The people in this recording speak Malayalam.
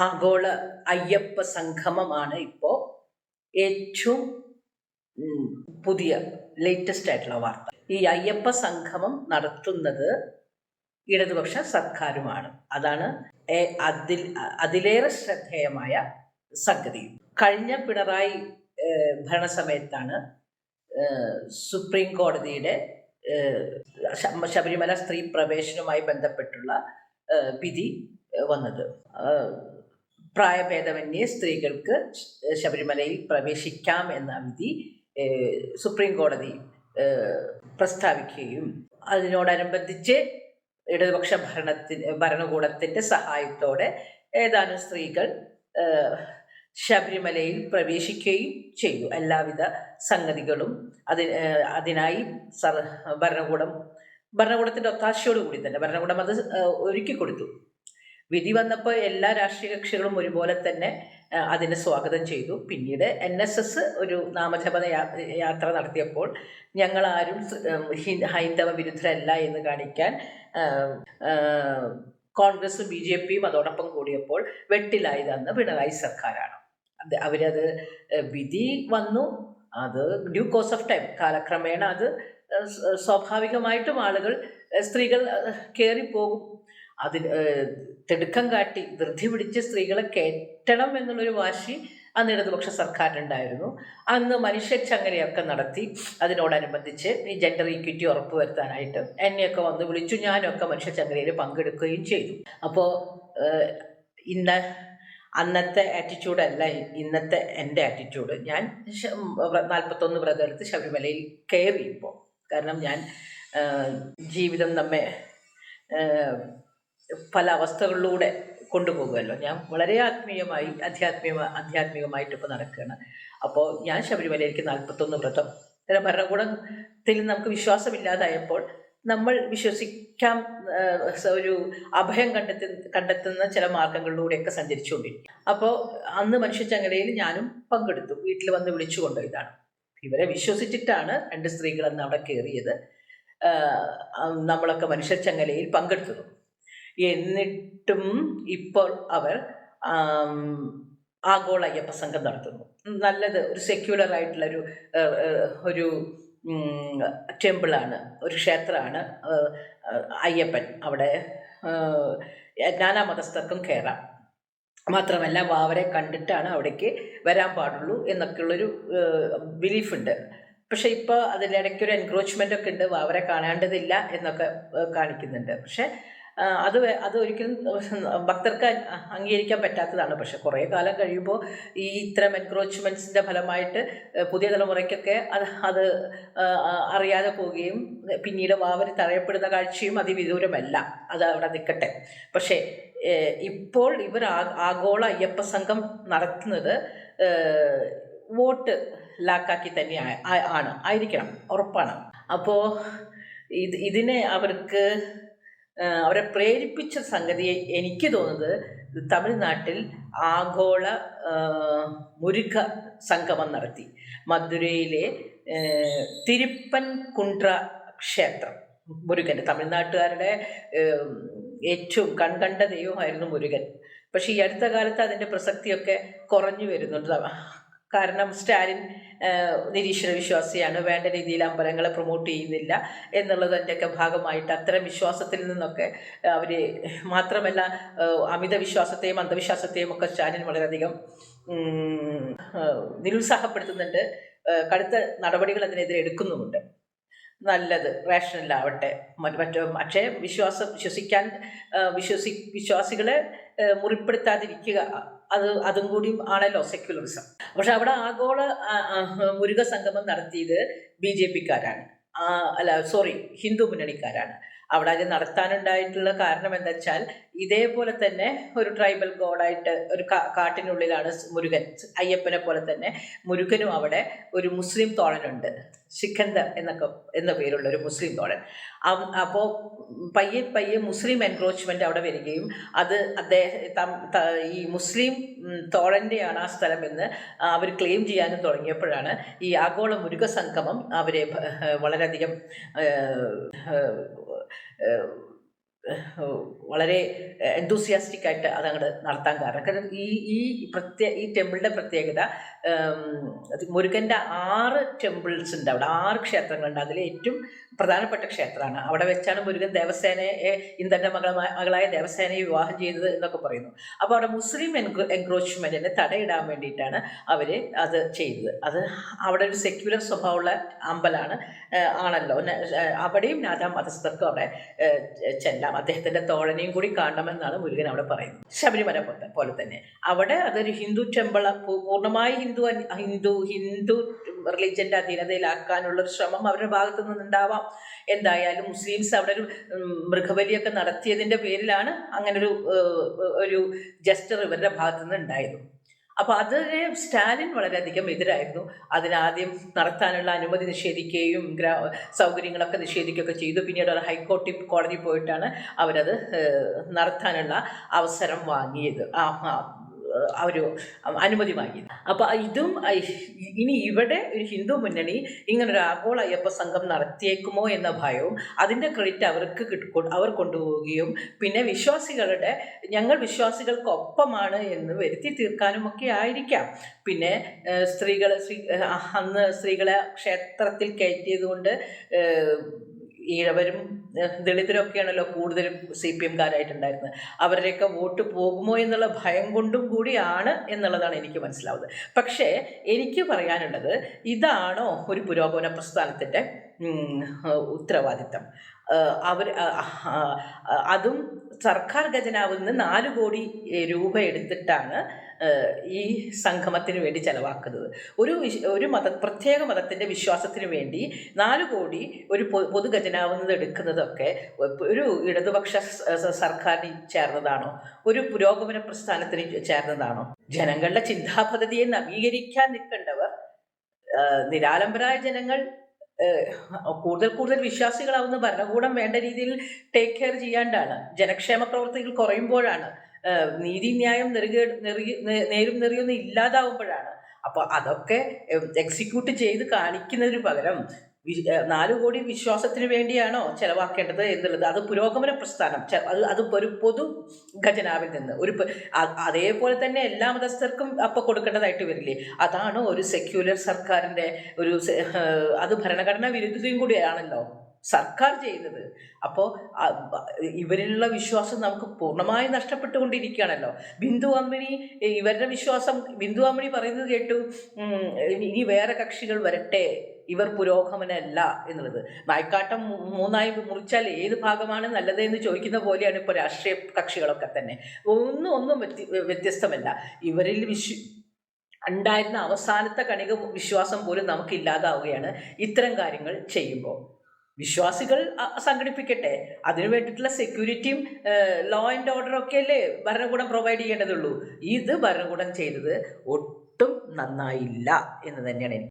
ആഗോള അയ്യപ്പ സംഗമമാണ് ഇപ്പോൾ ഏറ്റവും പുതിയ ലേറ്റസ്റ്റ് ആയിട്ടുള്ള വാർത്ത. ഈ അയ്യപ്പ സംഗമം നടത്തുന്നത് ഇടതുപക്ഷ സർക്കാരുമാണ്. അതാണ് അതിൽ അതിലേറെ ശ്രദ്ധേയമായ സംഗതി. കഴിഞ്ഞ പിണറായി ഭരണസമയത്താണ് സുപ്രീം കോടതിയുടെ ശബരിമല സ്ത്രീ പ്രവേശനവുമായി ബന്ധപ്പെട്ടുള്ള വിധി വന്നത്. പ്രായഭേദമന്യേ സ്ത്രീകൾക്ക് ശബരിമലയിൽ പ്രവേശിക്കാം എന്ന വിധി സുപ്രീം കോടതി പ്രസ്താവിക്കുകയും അതിനോടനുബന്ധിച്ച് ഇടതുപക്ഷ ഭരണത്തിന് ഭരണകൂടത്തിന്റെ സഹായത്തോടെ ഏതാനും സ്ത്രീകൾ ശബരിമലയിൽ പ്രവേശിക്കുകയും ചെയ്തു. എല്ലാവിധ സംഗതികളും അതി അതിനായി സർ ഭരണകൂടം ഭരണകൂടത്തിന്റെ ഒത്താശയോടുകൂടി തന്നെ. ഭരണകൂടം അത് ഒരുക്കി കൊടുത്തു വിധി വന്നപ്പോൾ എല്ലാ രാഷ്ട്രീയ കക്ഷികളും ഒരുപോലെ തന്നെ അതിനെ സ്വാഗതം ചെയ്തു. പിന്നീട് എൻ എസ് എസ് ഒരു നാമജപ യാത്ര നടത്തിയപ്പോൾ ഞങ്ങളാരും ഹൈന്ദവ വിരുദ്ധരല്ല എന്ന് കാണിക്കാൻ കോൺഗ്രസും ബി ജെ പിയും അതോടൊപ്പം കൂടിയപ്പോൾ വെട്ടിലായത് അന്ന് പിണറായി സർക്കാരാണ്. അത് അവരത് വിധി വന്നു. അത് ഡ്യൂ കോസ് ഓഫ് ടൈം കാലക്രമേണ അത് സ്വാഭാവികമായിട്ടും ആളുകൾ സ്ത്രീകൾ കയറിപ്പോകും ഏഹ്, തിടുക്കം കാട്ടി ധൃതി പിടിച്ച് സ്ത്രീകളെ കയറ്റണം എന്നുള്ളൊരു വാശി അന്ന് ഇടതുപക്ഷ സർക്കാരിനുണ്ടായിരുന്നു. അന്ന് മനുഷ്യച്ചങ്ങലയൊക്കെ നടത്തി അതിനോടനുബന്ധിച്ച് ഈ ജെൻഡർ ഈക്വിറ്റി ഉറപ്പുവരുത്താനായിട്ട് എന്നെയൊക്കെ വന്ന് വിളിച്ചു. ഞാനൊക്കെ മനുഷ്യച്ചങ്ങലയിൽ പങ്കെടുക്കുകയും ചെയ്തു. അപ്പോൾ ഇന്ന് അന്നത്തെ ആറ്റിറ്റ്യൂഡല്ല ഇന്നത്തെ എന്റെ ആറ്റിറ്റ്യൂഡ് ഞാൻ നാൽപ്പത്തൊന്ന് വ്രതം ശബരിമലയിൽ കയറി ഇപ്പോൾ കാരണം ഞാൻ ജീവിതം നമ്മെ പല അവസ്ഥകളിലൂടെ കൊണ്ടുപോകുമല്ലോ. ഞാൻ വളരെ ആത്മീയമായി അധ്യാത്മീയ ആധ്യാത്മികമായിട്ട് ഇപ്പോൾ നടക്കുകയാണ്. അപ്പോൾ ഞാൻ ശബരിമലയിലേക്ക് നാൽപ്പത്തൊന്ന് വ്രതം ഭരണകൂടത്തിൽ നമുക്ക് വിശ്വാസമില്ലാതായപ്പോൾ നമ്മൾ വിശ്വസിക്കാം ഒരു അഭയം കണ്ടെത്തി കണ്ടെത്തുന്ന ചില മാർഗങ്ങളിലൂടെയൊക്കെ സഞ്ചരിച്ചുകൊണ്ടിരിക്കും അപ്പോൾ അന്ന് മനുഷ്യച്ചങ്ങലയിൽ ഞാനും പങ്കെടുത്തു. വീട്ടിൽ വന്ന് വിളിച്ചു ഇതാണ്. ഇവരെ വിശ്വസിച്ചിട്ടാണ് രണ്ട് സ്ത്രീകൾ അന്ന് അവിടെ കയറിയത്. നമ്മളൊക്കെ മനുഷ്യച്ചങ്ങലയിൽ പങ്കെടുത്തതും. എന്നിട്ടും ഇപ്പോൾ അവർ ആഗോള അയ്യപ്പ സംഘം നടത്തുന്നു. നല്ലത് ഒരു സെക്യുലർ ആയിട്ടുള്ള ഒരു ഒരു ടെമ്പിളാണ് ഒരു ക്ഷേത്രമാണ് അയ്യപ്പൻ അവിടെ നാനാ മതസ്ഥർക്കും കയറാം. മാത്രമല്ല വാവരെ കണ്ടിട്ടാണ് അവിടേക്ക് വരാൻ പാടുള്ളൂ എന്നൊക്കെയുള്ളൊരു ബിലീഫ് ഉണ്ട്. പക്ഷെ ഇപ്പോൾ അതിന്റെ ഒരു എൻക്രോച്ച്മെന്റ് ഒക്കെ ഉണ്ട് വാവരെ കാണേണ്ടതില്ല എന്നൊക്കെ കാണിക്കുന്നുണ്ട്. പക്ഷെ അത് അത് ഒരിക്കലും ഭക്തർക്ക് അംഗീകരിക്കാൻ പറ്റാത്തതാണ്. പക്ഷെ കുറേ കാലം കഴിയുമ്പോൾ ഈ ഇത്തരം എൻക്രോച്ച്മെന്റ്സിന്റെ ഫലമായിട്ട് പുതിയ തലമുറയ്ക്കൊക്കെ അത് അത് അറിയാതെ പോവുകയും പിന്നീട് വാവന് തഴയപ്പെടുന്ന കാഴ്ചയും അതിവിദൂരമല്ല. അത് അവിടെ നിൽക്കട്ടെ പക്ഷേ ഇപ്പോൾ ഇവർ ആഗോള അയ്യപ്പ സംഘം നടത്തുന്നത് വോട്ട് ലാക്കാക്കി തന്നെ ആണ്. ആയിരിക്കണം. ഉറപ്പാണ്. അപ്പോൾ ഇത് ഇതിനെ അവർക്ക് അവരെ പ്രേരിപ്പിച്ച സംഗതി എനിക്ക് തോന്നുന്നത് തമിഴ്നാട്ടിൽ ആഗോള മുരുക സംഗമം നടത്തി. മധുരയിലെ തിരുപ്പൻ കുണ്ട്ര ക്ഷേത്രം. മുരുകന്റെ തമിഴ്നാട്ടുകാരുടെ ഏറ്റവും കൺകണ്ട ദൈവമായിരുന്നു മുരുകൻ. പക്ഷേ ഈ അടുത്ത കാലത്ത് അതിന്റെ പ്രസക്തിയൊക്കെ കുറഞ്ഞു വരുന്നുണ്ട്. കാരണം സ്റ്റാലിൻ നിരീശ്വര വിശ്വാസിയാണ് വേണ്ട രീതിയിൽ അമ്പലങ്ങളെ പ്രൊമോട്ട് ചെയ്യുന്നില്ല എന്നുള്ളതിന്റെയൊക്കെ ഭാഗമായിട്ട് അത്തരം വിശ്വാസത്തിൽ നിന്നൊക്കെ അവർ മാത്രമല്ല അമിത വിശ്വാസത്തെയും അന്ധവിശ്വാസത്തെയും ഒക്കെ സ്റ്റാലിൻ വളരെയധികം നിരുത്സാഹപ്പെടുത്തുന്നുണ്ട്. കടുത്ത നടപടികൾ അതിനെതിരെ എടുക്കുന്നുമുണ്ട്. നല്ലത് റേഷനിലാവട്ടെ മറ്റ് പക്ഷേ വിശ്വാസം വിശ്വസിക്കാൻ വിശ്വസി വിശ്വാസികളെ മുറിപ്പെടുത്താതിരിക്കുക അത് അതും കൂടിയും ആണല്ലോ സെക്യുലറിസം പക്ഷെ അവിടെ ആഗോള മുരുക സംഗമം നടത്തിയത് ബി ജെ പിക്കാരാണ്. അല്ല സോറി ഹിന്ദു മുന്നണിക്കാരാണ്. അവിടെ അത് നടത്താനുണ്ടായിട്ടുള്ള കാരണം എന്താ വെച്ചാൽ ഇതേപോലെ തന്നെ ഒരു ട്രൈബൽ ഗോഡായിട്ട് ഒരു കാട്ടിനുള്ളിലാണ് മുരുകൻ. അയ്യപ്പനെ പോലെ തന്നെ മുരുകനും അവിടെ ഒരു മുസ്ലിം തോളനുണ്ട് ശിഖന്ദർ എന്നൊക്കെ എന്ന പേരുള്ള ഒരു മുസ്ലിം തോളൻ അപ്പോൾ പയ്യെ പയ്യെ മുസ്ലിം എൻക്രോച്ച്മെന്റ് അവിടെ വരികയും അത് അദ്ദേഹം ഈ മുസ്ലിം തോളന്റെയാണ് ആ സ്ഥലമെന്ന് അവർ ക്ലെയിം ചെയ്യാനും തുടങ്ങിയപ്പോഴാണ് ഈ ആഗോള മുരുക സംഗമം അവരെ വളരെയധികം 呃 വളരെ എന്തൂസിയാസ്റ്റിക് ആയിട്ട് അതങ്ങോട്ട് നടത്താൻ കാരണം. കാരണം ഈ ഈ പ്രത്യേക ഈ ടെമ്പിളിന്റെ പ്രത്യേകത മുരുകന്റെ ആറ് ടെമ്പിൾസ് ഉണ്ട് അവിടെ. ആറ് ക്ഷേത്രങ്ങളുണ്ട്. അതിൽ ഏറ്റവും പ്രധാനപ്പെട്ട ക്ഷേത്രമാണ്. അവിടെ വെച്ചാണ് മുരുകൻ ദേവസേനയെ ഇന്ദ്രന്റെ മകള മകളായ ദേവസേനയെ വിവാഹം ചെയ്തത് എന്നൊക്കെ പറയുന്നു. അപ്പോൾ അവിടെ മുസ്ലിം എൻക്രോ എൻക്രോച്ച്മെന്റിനെ തടയിടാൻ വേണ്ടിയിട്ടാണ് അവർ അത് ചെയ്തത്. അത് അവിടെ ഒരു സെക്യുലർ സ്വഭാവമുള്ള അമ്പലമാണ് ആണല്ലോ. അവിടെയും നാഥാ മതസ്ഥർക്കും അവിടെ ഏഹ് ചെല്ലാം അദ്ദേഹത്തിന്റെ തോഴനെയും കൂടി കാണണമെന്നാണ് മുരുകൻ അവിടെ പറയുന്നത്. ശബരിമല പോലെ തന്നെ. അവിടെ അതൊരു ഹിന്ദു ടെമ്പിൾ പൂർണമായി ഹിന്ദു ഹിന്ദു ഹിന്ദു റിലീജിയന്റെ അധീനതയിലാക്കാനുള്ള ഒരു ശ്രമം അവരുടെ ഭാഗത്തു നിന്നുണ്ടാവാം. എന്തായാലും മുസ്ലിംസ് അവിടെ ഒരു മൃഗബലിയൊക്കെ നടത്തിയതിന്റെ പേരിലാണ് അങ്ങനൊരു ഒരു ജസ്റ്റർ ഇവരുടെ ഭാഗത്തു നിന്ന് ഉണ്ടായത് അപ്പോൾ അതിന് സ്റ്റാലിൻ വളരെയധികം എതിരായിരുന്നു. അതിനാദ്യം നടത്താനുള്ള അനുമതി നിഷേധിക്കുകയും ഗ്രാ സൗകര്യങ്ങളൊക്കെ നിഷേധിക്കുകയൊക്കെ ചെയ്തു. പിന്നീട് ഒരു ഹൈക്കോടതി കോടതി പോയിട്ടാണ് അവരത് നടത്താനുള്ള അവസരം വാങ്ങിയത്. ആ ആ അനുമതി വാങ്ങി. അപ്പോൾ ഇതും ഇനി ഇവിടെ ഒരു ഹിന്ദു മുന്നണി ഇങ്ങനൊരു ആഗോള അയ്യപ്പ സംഘം നടത്തിയേക്കുമോ എന്ന ഭയവും അതിന്റെ ക്രെഡിറ്റ് അവർക്ക് കിട്ടും അവർ കൊണ്ടുപോവുകയും പിന്നെ വിശ്വാസികളുടെ ഞങ്ങൾ വിശ്വാസികൾക്കൊപ്പമാണ് എന്ന് വരുത്തി തീർക്കാനും ഒക്കെ ആയിരിക്കാം. പിന്നെ സ്ത്രീകൾ സ്ത്രീ അന്ന് സ്ത്രീകളെ ക്ഷേത്രത്തിൽ കയറ്റിയത് കൊണ്ട് ഈഴവരും ദളിതരൊക്കെയാണല്ലോ കൂടുതലും സി പി എംകാരായിട്ടുണ്ടായിരുന്നത്. അവരുടെയൊക്കെ വോട്ട് പോകുമോ എന്നുള്ള ഭയം കൊണ്ടും കൂടിയാണ് എന്നുള്ളതാണ് എനിക്ക് മനസ്സിലാവുന്നത്. പക്ഷേ എനിക്ക് പറയാനുള്ളത് ഇതാണോ ഒരു പുരോഗമന പ്രസ്ഥാനത്തിന്റെ ഉത്തരവാദിത്തം? അവർ അതും സർക്കാർ ഖജനാവിൽ നിന്ന് നാല് കോടി രൂപ എടുത്തിട്ടാണ് ഈ സംഗമത്തിന് വേണ്ടി ചെലവാക്കുന്നത്. ഒരു ഒരു മത പ്രത്യേക മതത്തിന്റെ വിശ്വാസത്തിന് വേണ്ടി നാല് കോടി ഒരു പൊതു ഖജനാവിൽ നിന്ന് എടുക്കുന്നതൊക്കെ ഒരു ഇടതുപക്ഷ സർക്കാരിന് ചേർന്നതാണോ? ഒരു പുരോഗമന പ്രസ്ഥാനത്തിന് ചേർന്നതാണോ? ജനങ്ങളുടെ ചിന്താപദ്ധതിയെ നവീകരിക്കാൻ നിൽക്കേണ്ടവർ നിരാലംബരായ ജനങ്ങൾ കൂടുതൽ കൂടുതൽ വിശ്വാസികളാവുന്ന ഭരണകൂടം വേണ്ട രീതിയിൽ ടേക്ക് കെയർ ചെയ്യാണ്ടാണ്. ജനക്ഷേമ പ്രവർത്തികൾ കുറയുമ്പോഴാണ്. നീതി ന്യായം നെറുകേ നേരും നെറിയൊന്നും ഇല്ലാതാവുമ്പോഴാണ്. അപ്പോൾ അതൊക്കെ എക്സിക്യൂട്ട് ചെയ്ത് കാണിക്കുന്നതിന് പകരം നാല് കോടി വിശ്വാസത്തിന് വേണ്ടിയാണോ ചെലവാക്കേണ്ടത് എന്നുള്ളത്? അത് പുരോഗമന പ്രസ്ഥാനം. അത് അത് ഒരു പൊതു ഖജനാവിൽ നിന്ന് ഒരു അതേപോലെ തന്നെ എല്ലാ മതസ്ഥർക്കും അപ്പോൾ കൊടുക്കേണ്ടതായിട്ട് വരില്ലേ? അതാണ് ഒരു സെക്യുലർ സർക്കാരിന്റെ ഒരു അത് ഭരണഘടനാ വിരുദ്ധതയും കൂടിയാണല്ലോ. സർക്കാർ ചെയ്യുന്നത്. അപ്പോൾ ഇവരിലുള്ള വിശ്വാസം നമുക്ക് പൂർണമായി നഷ്ടപ്പെട്ടുകൊണ്ടിരിക്കുകയാണല്ലോ. ബിന്ദു അമ്മിണി ഇവരുടെ വിശ്വാസം ബിന്ദു അമ്മിണി പറയുന്നത് കേട്ടു ഇനി വേറെ കക്ഷികൾ വരട്ടെ ഇവർ പുരോഗമനല്ല എന്നുള്ളത്. നായ്ക്കാട്ടം മൂന്നായി മുറിച്ചാൽ ഏത് ഭാഗമാണ് നല്ലത് എന്ന് ചോദിക്കുന്ന പോലെയാണ് ഇപ്പോൾ രാഷ്ട്രീയ കക്ഷികളൊക്കെ തന്നെ. ഒന്നും ഒന്നും വ്യത്യ വ്യത്യസ്തമല്ല. ഇവരിൽ വിശ്വ ഉണ്ടായിരുന്ന അവസാനത്തെ കണിക വിശ്വാസം പോലും നമുക്ക് ഇല്ലാതാവുകയാണ് ഇത്തരം കാര്യങ്ങൾ ചെയ്യുമ്പോൾ. വിശ്വാസികൾ സംഘടിപ്പിക്കട്ടെ. അതിനു വേണ്ടിയിട്ടുള്ള സെക്യൂരിറ്റിയും ലോ ആൻഡ് ഓർഡറും ഒക്കെ അല്ലേ ഭരണകൂടം പ്രൊവൈഡ് ചെയ്യേണ്ടതുള്ളൂ. ഇത് ഭരണകൂടം ചെയ്തത് ഒട്ടും നന്നായില്ല എന്ന് തന്നെയാണ് എനിക്ക്